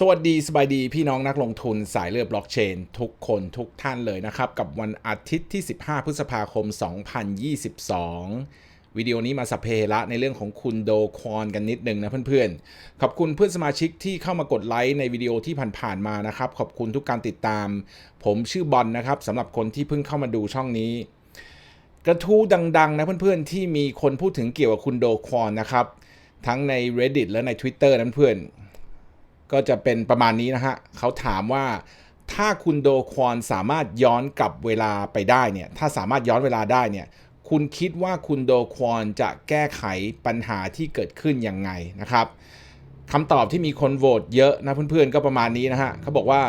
สวัสดีสบายดีพี่น้องนักลงทุนสายเลือดบล็อกเชน ทุกคนทุกท่านเลยนะครับ กับวันอาทิตย์ที่ 15 พฤษภาคม 2022 วิดีโอนี้มาสัพเพละในเรื่องของคุณโดควอนกันนิดนึงนะเพื่อนๆ ขอบคุณเพื่อนสมาชิกที่เข้ามากดไลค์ในวิดีโอที่ผ่านๆมานะครับ ขอบคุณทุกการติดตาม ผมชื่อบอลนะครับสำหรับคนที่เพิ่งเข้ามาดูช่องนี้ กระทู้ดังๆ นะเพื่อนๆ ที่มีคนพูดถึงเกี่ยวกับคุณโดควอนนะครับทั้งใน Reddit และใน Twitter นะเพื่อนๆ ก็จะเป็นประมาณนี้นะฮะเขาถามว่าถ้าคุณโดควอนสามารถย้อนกลับเวลาไปได้เนี่ยถ้าสามารถย้อนเวลาได้เนี่ยคุณคิดว่าคุณโดควอนจะแก้ไขปัญหาที่เกิดขึ้นยังไงนะครับคำตอบที่มีคนโหวตเยอะนะเพื่อนๆก็ประมาณนี้นะฮะเขาบอกว่า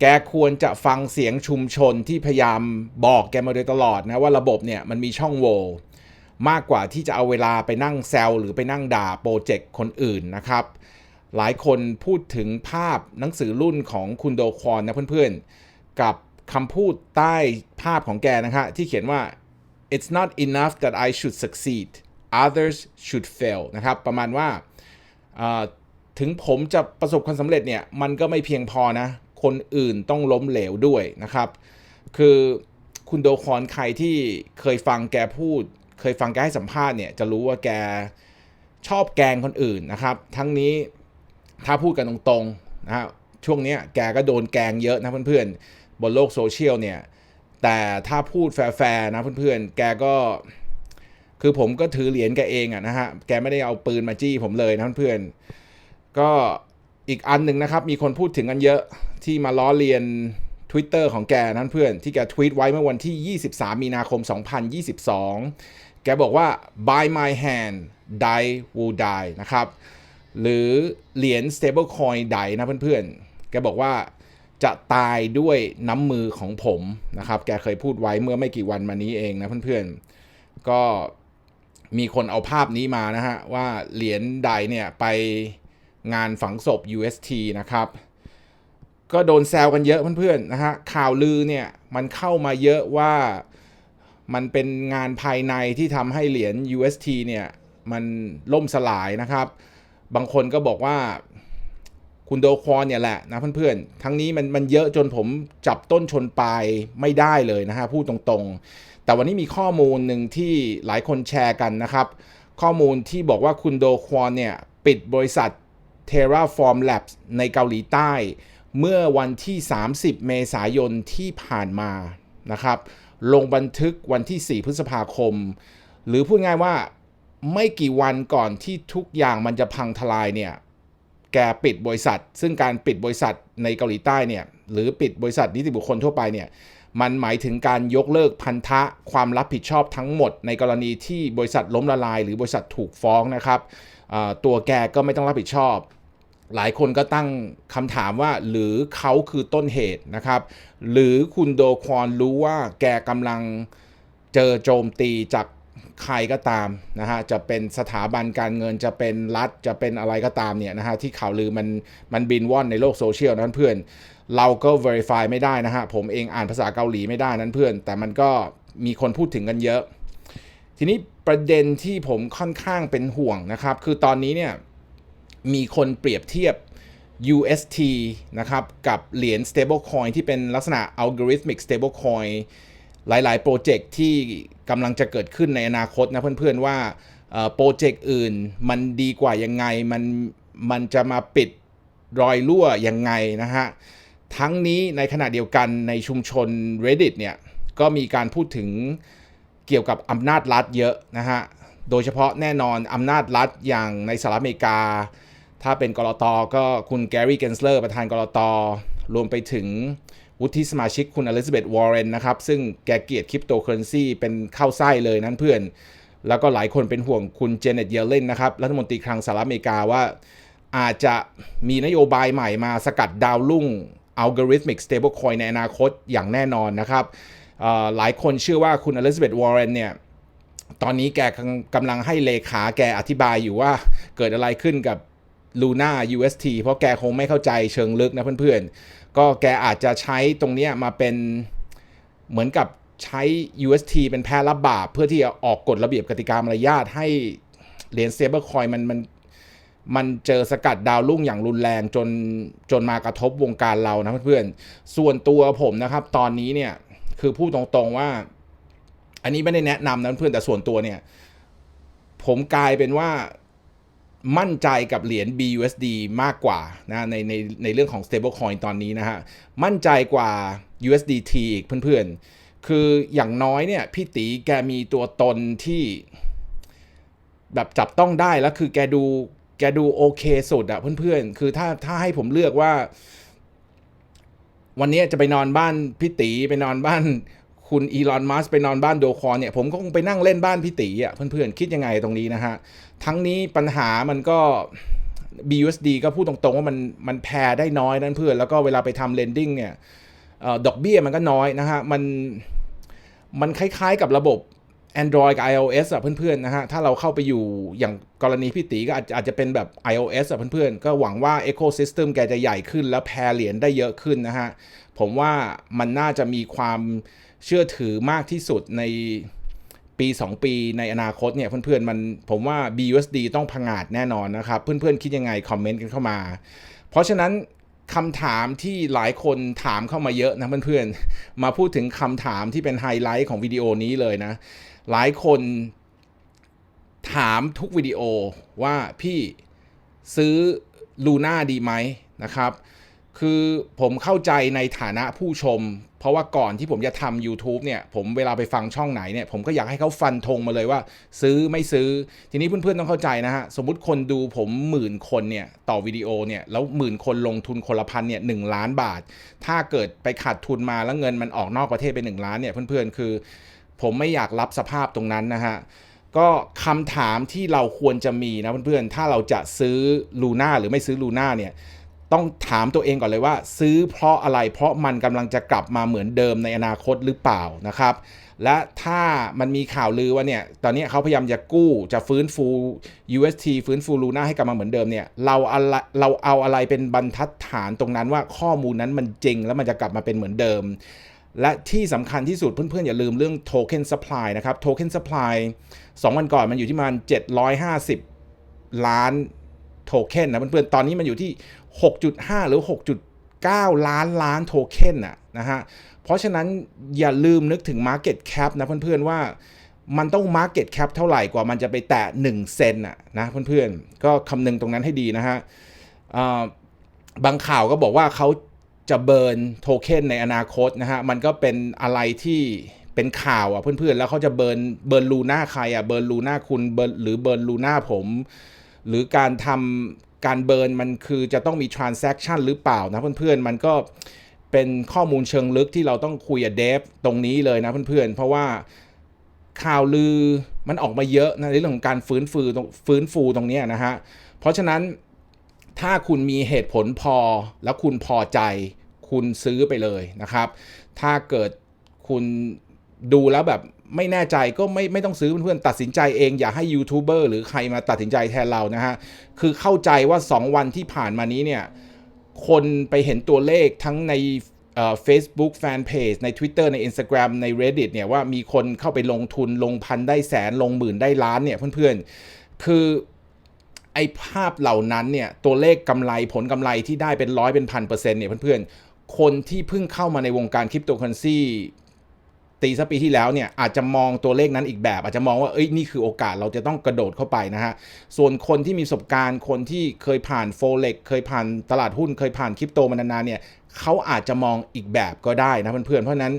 แกควรจะฟังเสียงชุมชนที่พยายามบอกแกมาโดยตลอดนะว่าระบบเนี่ยมันมีช่องโหว่มากกว่าที่จะเอาเวลาไปนั่งแซวหรือไปนั่งด่าโปรเจกต์คนอื่นนะครับ หลายคนพูดถึงภาพหนังสือรุ่นของคุณโดควอนนะเพื่อนๆ กับคำพูดใต้ภาพของแกนะฮะที่เขียนว่า it's not enough that I should succeed others should fail นะครับประมาณว่าถึงผมจะประสบความสำเร็จเนี่ย มันก็ไม่เพียงพอนะ คนอื่นต้องล้มเหลวด้วยนะครับ คือคุณโดคอนใครที่เคยฟังแกพูด เคยฟังแกให้สัมภาษณ์เนี่ย จะรู้ว่าแกชอบแกล้งคนอื่นนะครับ ทั้งนี้ ถ้าพูดกันตรงๆนะฮะช่วงนี้แกก็โดนแกงเยอะนะเพื่อนๆ บนโลกโซเชียลเนี่ย แต่ถ้าพูดแฟร์ๆนะเพื่อนๆ แกก็คือผมก็ถือเหรียญแกเองอะนะฮะ แกไม่ได้เอาปืนมาจี้ผมเลยนะเพื่อนๆ ก็อีกอันหนึ่งนะครับ มีคนพูดถึงกันเยอะที่มาล้อเลียน Twitter ของแกนั้นเพื่อนที่แกทวีตไว้เมื่อวันที่ 23 มีนาคม 2022 แกบอกว่า by my hand die will die นะครับ หรือเหรียญ stablecoin ไดนะเพื่อนๆ แกบอกว่าจะตายด้วยน้ำมือของผมนะครับ แกเคยพูดไว้เมื่อไม่กี่วันมานี้เองนะเพื่อนๆ ก็มีคนเอาภาพนี้มานะฮะ ว่าเหรียญไดเนี่ยไปงานฝังศพ UST นะครับ ก็โดนแซวกันเยอะเพื่อนๆนะฮะ ข่าวลือเนี่ยมันเข้ามาเยอะว่ามันเป็นงานภายในที่ทำให้เหรียญ UST เนี่ยมันล่มสลายนะครับ บางคนก็บอกว่าคุณโดควอนเนี่ยแหละนะเพื่อนๆ ทั้งนี้มันมันเยอะจนผมจับต้นชนปลายไม่ได้เลยนะฮะพูดตรงๆ แต่วันนี้มีข้อมูลหนึ่งที่หลายคนแชร์กันนะครับ ข้อมูลที่บอกว่าคุณโดควอนเนี่ยปิดบริษัท Terraform Labs ในเกาหลีใต้ เมื่อวันที่ 30 เมษายนที่ผ่านมานะครับ ลงบันทึกวันที่ 4 พฤษภาคม หรือพูดง่ายว่า ไม่กี่วันก่อนที่ทุกอย่างมันจะพังทลายเนี่ยแกปิดบริษัท ซึ่งการปิดบริษัทในเกาหลีใต้เนี่ยหรือปิดบริษัทนิติบุคคลทั่วไปเนี่ยมันหมายถึงการยกเลิกพันธะความรับผิดชอบทั้งหมด ในกรณีที่บริษัทล้มละลาย หรือบริษัทถูกฟ้องนะครับตัวแกก็ไม่ต้องรับผิดชอบ หลายคนก็ตั้งคำถามว่าหรือเขาคือต้นเหตุนะครับ หรือคุณโดควอนรู้ว่าแกกำลังเจอโจมตีจาก ใครก็ตามนะฮะจะเป็นสถาบันการเงินจะเป็นรัฐจะเป็นอะไรก็ตามเนี่ยนะฮะที่ข่าวลือมันมันบินว่อนในโลกโซเชียลนั้นเพื่อน เราก็ verify ไม่ได้นะฮะผมเองอ่านภาษาเกาหลีไม่ได้นั้นเพื่อน แต่มันก็มีคนพูดถึงกันเยอะ ทีนี้ประเด็นที่ผมค่อนข้างเป็นห่วงนะครับ คือตอนนี้เนี่ยมีคนเปรียบเทียบ UST นะครับกับเหรียญ stablecoin ที่เป็นลักษณะ algorithmic stablecoin หลาย ๆ โปรเจกต์ที่กำลังจะเกิดขึ้นในอนาคตนะเพื่อนๆว่าโปรเจกต์อื่นมันดีกว่ายังไงมันมันจะมาปิดรอยรั่วยังไงนะฮะ ทั้งนี้ในขณะเดียวกันในชุมชน Reddit เนี่ยก็มีการพูดถึงเกี่ยวกับอำนาจรัฐเยอะนะฮะ โดยเฉพาะแน่นอนอำนาจรัฐอย่างในสหรัฐอเมริกา ถ้าเป็นกรตก็คุณแกรี่เกนสเลอร์ประธานกรตรวมไปถึง วุฒิสมาชิกคุณอลิซาเบธวอร์เรนนะครับ ซึ่งแกเกียดคริปโตเคอเรนซีเป็นเข้าไส้เลยนั้นเพื่อน แล้วก็หลายคนเป็นห่วงคุณเจเน็ตเยเลนนะครับ รัฐมนตรีคลังสหรัฐอเมริกาว่า อาจจะมีนโยบายใหม่มาสกัดดาวรุ่ง Algorithmic Stablecoin ในอนาคตอย่างแน่นอนนะครับหลายคนเชื่อว่าคุณอลิซาเบธวอร์เรนเนี่ยตอนนี้แกกำลังให้เลขาแกอธิบายอยู่ว่าเกิดอะไรขึ้นกับ Luna UST เพราะแกคงไม่เข้าใจเชิงลึกนะเพื่อนๆ ก็แกอาจจะใช้ตรงนี้มาเป็นเหมือนกับใช้ UST เป็นแพรับบาปเพื่อที่จะออกกฎระเบียบกติกามารยาทให้เหรียญ stablecoin มันมันมันเจอสกัดดาวรุ่งอย่างรุนแรงจนจนมากระทบวงการเรานะเพื่อนๆ ส่วนตัวผมนะครับ ตอนนี้เนี่ยคือพูดตรงๆว่า อันนี้ไม่ได้แนะนำนะเพื่อนแต่ส่วนตัวเนี่ย ผมกลายเป็นว่า มั่นใจกับเหรียญ BUSD มากกว่านะในในในเรื่องของ stablecoin ตอนนี้นะฮะ มั่นใจกว่า USDT อีกเพื่อนๆ คืออย่างน้อยเนี่ยพี่ตีแกมีตัวตนที่แบบจับต้องได้แล้วคือแกดูแกดูโอเคสุดอะเพื่อนๆ คือถ้าถ้าให้ผมเลือกว่า วันนี้จะไปนอนบ้านพี่ตีไปนอนบ้าน คุณอีลอนมัสไปนอนบ้านโดคอนเนี่ยผมก็คงไปนั่งเล่นบ้านพี่ตีอะเพื่อนๆ คิดยังไงตรงนี้นะฮะ ทั้งนี้ปัญหามันก็ BUSD ก็พูดตรงๆ ว่ามันมันแพรได้น้อยนั่นเพื่อน แล้วก็เวลาไปทำเลนดิ้งเนี่ยออดอกเบี้ยมันก็น้อยนะฮะ มันมันคล้ายๆกับระบบ Android กับ iOS อะเพื่อนๆนะฮะ ถ้าเราเข้าไปอยู่อย่างกรณีพี่ตีก็อาจอาจจะเป็นแบบ iOS อะเพื่อนๆ ก็หวังว่า Ecosystem แกจะใหญ่ขึ้นแล้วแพรเหรียญได้เยอะขึ้นนะฮะ ผมว่ามันน่าจะมีความ เชื่อถือมากที่สุดในปี 2 ปีในอนาคตเนี่ยเพื่อนๆมันผมว่า BUSD ต้องพังอาจแน่นอนนะครับ เพื่อนๆคิดยังไง คอมเมนต์กันเข้ามา เพราะฉะนั้นคำถามที่หลายคนถามเข้ามาเยอะนะเพื่อนๆ มาพูดถึงคำถามที่เป็นไฮไลท์ของวิดีโอนี้เลยนะ หลายคนถามทุกวิดีโอว่าพี่ซื้อลูน่าดีไหมนะครับ คือผมเข้าใจในฐานะผู้ชม เพราะว่าก่อนที่ผมจะทำ YouTube เนี่ย ผมเวลาไปฟังช่องไหนเนี่ย ผมก็อยากให้เขาฟันธงมาเลยว่า ซื้อไม่ซื้อ ทีนี้เพื่อนๆต้องเข้าใจนะฮะ สมมุติคนดูผมหมื่นคนเนี่ย ต่อวิดีโอเนี่ย แล้วหมื่นคนลงทุนคนละพันเนี่ยหล้านบาท ถ้าเกิดไปขาดทุนมาแล้วเงินมันออกนอกประเทศไป1ล้านเนี่ยเพื่อนๆคือ ผมไม่อยากรับสภาพตรงนั้นนะฮะก็คำถามที่เราควรจะมีนะเพื่อนๆถ้าเราจะซื้อลูน่าหรือไม่ซื้อลูน่าเนี่ย ต้องถามตัวเองก่อนเลยว่า ซื้อเพราะอะไรเพราะมันกำลังจะกลับมาเหมือนเดิมในอนาคตหรือเปล่านะครับ และถ้ามันมีข่าวลือว่าเนี่ยตอนนี้เขาพยายามจะกู้จะฟื้นฟู UST ฟื้นฟูลูน่าให้กลับมาเหมือนเดิมเนี่ยเราอะไรเราเอาอะไรเป็นบรรทัดฐานตรงนั้นว่าข้อมูลนั้นมันจริงแล้วมันจะกลับมาเป็นเหมือนเดิม และที่สำคัญที่สุดเพื่อนๆ อย่าลืมเรื่อง Token Supply นะครับ Token Supply 2วันก่อนมันอยู่ที่มัน750 ล้าน โทเค็นนะเพื่อนๆตอนนี้มันอยู่ที่ 6.5 หรือ 6.9 ล้านล้านโทเค็นนะนะฮะเพราะฉะนั้นอย่าลืมนึกถึง Market Cap นะเพื่อนๆว่ามันต้อง Market Cap เท่าไหร่กว่ามันจะไปแตะ1 เซนน่ะนะเพื่อนๆ ก็คำนึงตรงนั้นให้ดีนะฮะบางข่าวก็บอกว่าเขาจะเบิร์นโทเค็นในอนาคตนะฮะ มันก็เป็นอะไรที่เป็นข่าวอะเพื่อนๆ แล้วเขาจะเบิร์นเบิร์นลูน่าใครอะเบิร์นลูน่าคุณเบิร์นหรือเบิร์นลูน่าผม หรือการทำการเบิร์นมันคือจะต้องมี transaction หรือเปล่านะเพื่อนๆ มันก็เป็นข้อมูลเชิงลึกที่เราต้องคุยกับเดฟตรงนี้เลยนะเพื่อนๆ เพราะว่าข่าวลือมันออกมาเยอะนะในเรื่องของการฟื้นฟูตรงฟื้นฟูตรงนี้นะฮะ เพราะฉะนั้นถ้าคุณมีเหตุผลพอแล้วคุณพอใจ คุณซื้อไปเลยนะครับ ถ้าเกิดคุณ ดูแล้วแบบไม่แน่ใจก็ไม่ไม่ต้องซื้อเพื่อนๆตัดสินใจเองอย่าให้ยูทูบเบอร์หรือใครมาตัดสินใจแทนเรานะฮะ คือเข้าใจว่า 2 วันที่ผ่านมานี้เนี่ย คนไปเห็นตัวเลขทั้งในเฟซบุ๊กแฟนเพจใน Twitter ใน Instagram ใน Reddit เนี่ยว่ามีคนเข้าไปลงทุนลงพันได้แสนลงหมื่นได้ล้านเนี่ยเพื่อนๆ คือไอ้ภาพเหล่านั้นเนี่ยตัวเลขกำไรผลกำไรที่ได้เป็นร้อยเป็นพันเปอร์เซ็นต์เนี่ยเพื่อนๆ คนที่เพิ่งเข้ามาในวงการคริปโตเคอเรนซี ตีสปีที่แล้วเนี่ยอาจจะมองตัวเลขนั้นอีกแบบ อาจจะมองว่าเอ้ยนี่คือโอกาสเราจะต้องกระโดดเข้าไปนะฮะ ส่วนคนที่มีประสบการณ์คนที่เคยผ่านโฟเล็กเคยผ่านตลาดหุ้นเคยผ่านคริปโตมานานๆเนี่ยเขาอาจจะมองอีกแบบก็ได้นะเพื่อนๆเพราะนั้น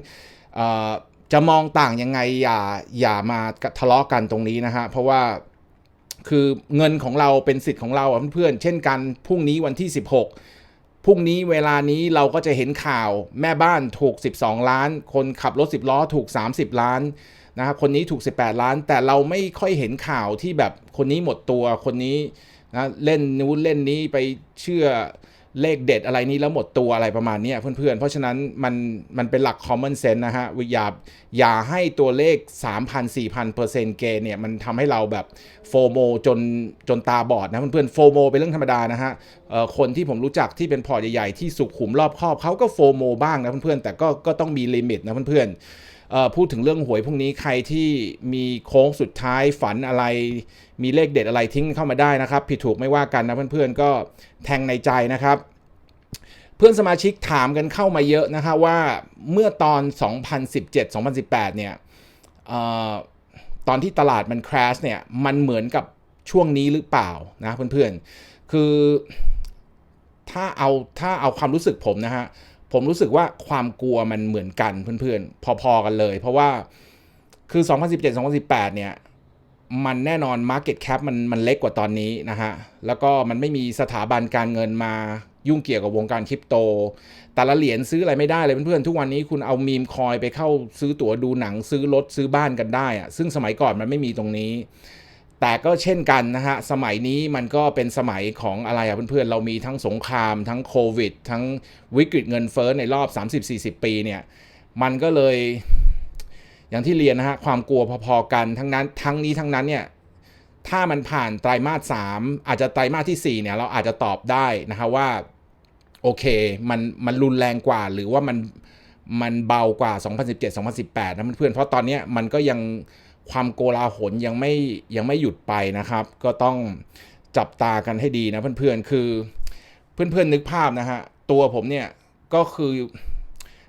จะมองต่างยังไงอย่าอย่ามาทะเลาะกันตรงนี้นะฮะเพราะว่าคือเงินของเราเป็นสิทธิ์ของเราเพื่อนๆเช่นกันพรุ่งนี้วันที่ 16 พรุ่งนี้เวลานี้เราก็จะเห็นข่าวแม่บ้านถูก 12 ล้าน คนขับรถ 10 ล้อถูก 30 ล้านนะครับคนนี้ถูก 18 ล้าน แต่เราไม่ค่อยเห็นข่าวที่แบบคนนี้หมดตัวคนนี้นะเล่นนู้นเล่นนี้ไปเชื่อ เลขเด็ดอะไรนี้แล้วหมดตัวอะไรประมาณนี้เพื่อนๆ เพราะฉะนั้นมันมันเป็นหลัก common sense นะฮะอย่าอย่าให้ตัวเลข 3,000 4,000เปอร์เซ็นต์เกณฑ์เนี่ย มันทำให้เราแบบโฟโมจนจนตาบอดนะเพื่อนๆโฟโมเป็นเรื่องธรรมดานะฮะคนที่ผมรู้จักที่เป็นพอร์ตใหญ่ๆ ที่สุขุมรอบครอบเขาก็โฟโมบ้างนะเพื่อนๆ แต่ก็ก็ต้องมีลิมิตนะเพื่อนเอ่อ พูดถึงเรื่องหวยพรุ่งนี้ใครที่มีโค้งสุดท้ายฝันอะไร มีเลขเด็ดอะไรทิ้งเข้ามาได้นะครับ ผิดถูกไม่ว่ากันนะเพื่อนๆก็แทงในใจนะครับ เพื่อนสมาชิกถามกันเข้ามาเยอะนะคะว่าเมื่อตอน 2017-2018 เนี่ยเอ่อตอนที่ตลาดมัน crash เนี่ยมันเหมือนกับช่วงนี้หรือเปล่านะเพื่อนๆ คือถ้าเอาถ้าเอาความรู้สึกผมนะฮะ ผมรู้สึกว่าความกลัวมันเหมือนกันเพื่อนๆ พอๆกันเลย เพราะว่าคือ 2017-2018 เนี่ย มันแน่นอน Market Cap มันมันเล็กกว่าตอนนี้นะฮะ แล้วก็มันไม่มีสถาบันการเงินมายุ่งเกี่ยวกับวงการคริปโต แต่ละเหรียญซื้ออะไรไม่ได้เลยเพื่อนๆ ทุกวันนี้คุณเอามีมคอยไปเข้าซื้อตั๋วดูหนังซื้อรถซื้อบ้านกันได้อะซึ่งสมัยก่อนมันไม่มีตรงนี้ แต่ก็เช่นกันนะฮะ สมัยนี้มันก็เป็นสมัยของอะไรอะเพื่อนๆ เรามีทั้งสงคราม ทั้งโควิด ทั้งวิกฤตเงินเฟ้อในรอบ 30-40 ปีเนี่ย มันก็เลย อย่างที่เรียนนะฮะ ความกลัวพอๆกันทั้งนั้นทั้งนี้ทั้งนั้นเนี่ย ถ้ามันผ่านไตรมาสสามอาจจะไตรมาสที่ 4 เนี่ย เราอาจจะตอบได้นะฮะว่า โอเค มันมันรุนแรงกว่า หรือว่ามันมันเบากว่า 2017-2018 นะเพื่อนๆ เพราะตอนนี้มันก็ยัง ความโกลาหลยังไม่ยังไม่หยุดไปนะครับ ก็ต้องจับตากันให้ดีนะเพื่อนๆ คือเพื่อนๆนึกภาพนะฮะ ตัวผมเนี่ยก็คือ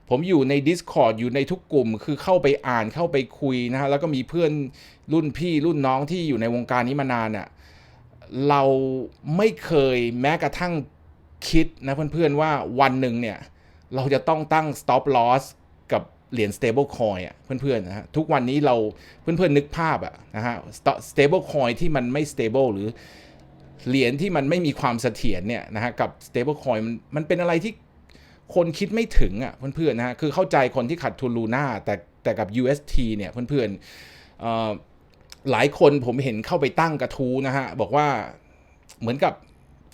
ผมอยู่ใน Discord อยู่ในทุกกลุ่ม คือเข้าไปอ่านเข้าไปคุยนะฮะ แล้วก็มีเพื่อนรุ่นพี่รุ่นน้องที่อยู่ในวงการนี้มานานอะเราไม่เคยแม้กระทั่งคิดนะเพื่อนๆว่าวันหนึ่งเนี่ย เราจะต้องตั้ง stop loss เหรียญ stable coin อะเพื่อนๆนะฮะทุกวันนี้เราเพื่อนๆนึกภาพอะนะฮะ stable coin ที่มันไม่ stable หรือเหรียญที่มันไม่มีความเสถียรเนี่ยนะฮะกับ stable coin มันมันเป็นอะไรที่คนคิดไม่ถึงอะเพื่อนๆนะฮะคือเข้าใจคนที่ขัดทุนลูน่าแต่แต่กับ UST เนี่ยเพื่อนๆเอ่อหลายคนผมเห็นเข้าไปตั้งกระทู้นะฮะบอกว่าเหมือนกับ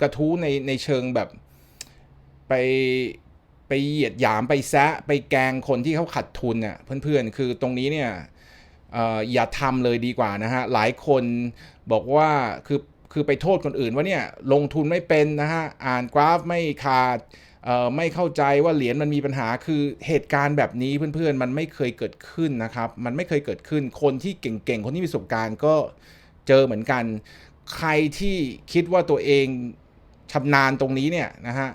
กระทู้ในในเชิงแบบไป ไปเหยียดหยามไปแซะไปแกงคนที่เขาขัดทุนเนี่ยเพื่อนๆ คือตรงนี้เนี่ยออย่าทำเลยดีกว่านะฮะ หลายคนบอกว่าคือคือไปโทษคนอื่นว่าเนี่ยลงทุนไม่เป็นนะฮะ อ่านกราฟไม่ขาดไม่เข้าใจว่าเหรียญมันมีปัญหาคือเหตุการณ์แบบนี้เพื่อนๆ มันไม่เคยเกิดขึ้นนะครับ มันไม่เคยเกิดขึ้น คนที่เก่งๆ คนที่มีประสบการณ์ก็เจอเหมือนกัน ใครที่คิดว่าตัวเองชำนาญตรงนี้เนี่ยนะฮะ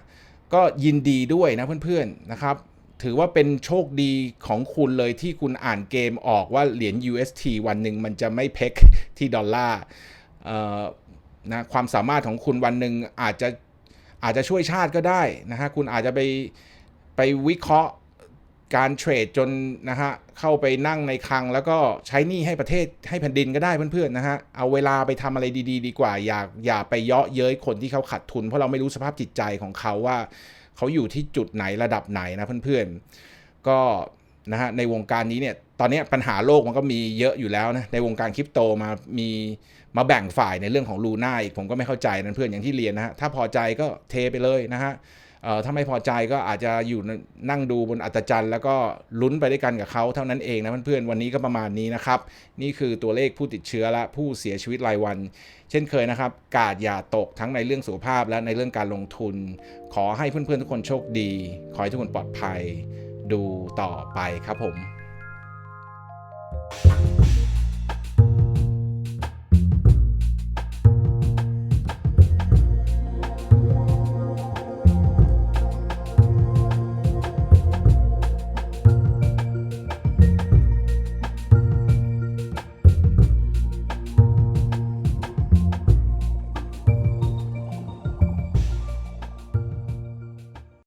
ก็ยินดีด้วยนะเพื่อนๆนะครับ ถือว่าเป็นโชคดีของคุณเลยที่คุณอ่านเกมออกว่าเหรียญ UST วันหนึ่งมันจะไม่เพกที่ดอลลาร์นะความสามารถของคุณวันหนึ่งอาจจะอาจจะช่วยชาติก็ได้นะฮะคุณอาจจะไปไปวิเคราะห์ การเทรดจนนะฮะเข้าไปนั่งในคลัง แล้วก็ใช้หนี้ให้ประเทศให้แผ่นดินก็ได้เพื่อนๆนะฮะเอาเวลาไปทำอะไรดีๆดีกว่า อย่าอย่าไปเยาะเย้ยคนที่เขาขัดทุน เพราะเราไม่รู้สภาพจิตใจของเขาว่าเขาอยู่ที่จุดไหนระดับไหนนะเพื่อนๆ ก็นะฮะในวงการนี้เนี่ยตอนนี้ปัญหาโลกมันก็มีเยอะอยู่แล้วนะในวงการคริปโตมามีมาแบ่งฝ่ายในเรื่องของลูน่าอีกผมก็ไม่เข้าใจนะเพื่อนอย่างที่เรียนนะฮะถ้าพอใจก็เทไปเลยนะฮะ ออถ้าไม่พอใจก็อาจจะอยู่นั่งดูบนอัตจันทร์แล้วก็ลุ้นไปด้วยกันกับเขาเท่านั้นเองนะเพื่อนๆวันนี้ก็ประมาณนี้นะครับ นี่คือตัวเลขผู้ติดเชื้อและผู้เสียชีวิตรายวัน เช่นเคยนะครับ กาดอย่าตกทั้งในเรื่องสุขภาพและในเรื่องการลงทุน ขอให้เพื่อนๆทุกคนโชคดี ขอให้ทุกคนปลอดภัย ดูต่อไปครับผม thank you